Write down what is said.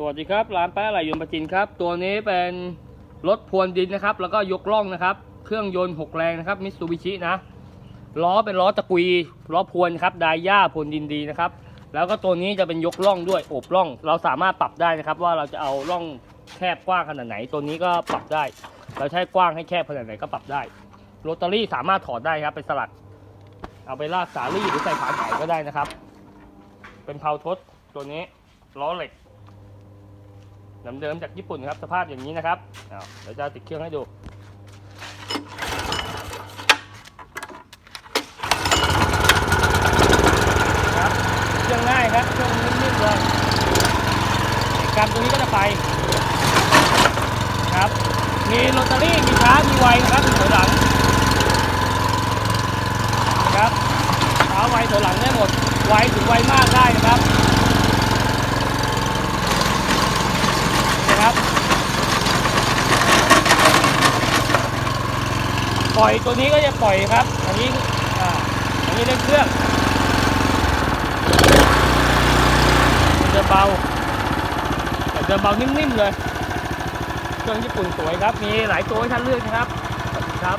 สวัสดีครับ ร้านแป๊ะอะไรยนต์ประจินครับ ตัวนี้เป็นรถพรวนดินนะครับ แล้วก็ยกล่องนะครับ เครื่องยนต์ 6 แรงนะครับมิตซูบิชินะ ล้อเป็นล้อตะกุยล้อพรวนครับไดย่าพรวนดินดีนะครับ แล้วก็ตัวนี้จะเป็นยกล่องด้วยโอบล่อง เราสามารถปรับได้นะครับ ว่าเราจะเอาล่องแคบกว้างขนาดไหน ตัวนี้ก็ปรับได้ เราใช้กว้างให้แคบขนาดไหนก็ปรับได้โรตารี่สามารถถอดได้ครับเป็นสลัด เอาไปลากสาลี่หรือใส่ผาไก่ก็ได้นะครับ เป็นเพาทดตัวนี้ล้อเหล็ก เดิมๆจากญี่ปุ่นครับ สภาพอย่างนี้นะครับเดี๋ยวจะติดเครื่องให้ดูครับเครื่องง่ายครับเครื่องนิ่มๆเลยกรรตัวนี้ก็จะไปครับมีโรตารี่มีช้ามีไวนะครับมีถอยหลังครับช้าไวถอยหลังได้หมดไวถึงไวมากได้นะครับ นะครับ ปล่อยตัวนี้ก็จะปล่อยครับ อันนี้อ่าอันนี้เร่งเครื่องมันจะเบาแต่จะเบานิ่มๆเลย เครื่องญี่ปุ่นสวยครับ มีหลายตัวให้ท่านเลือกนะครับ ครับ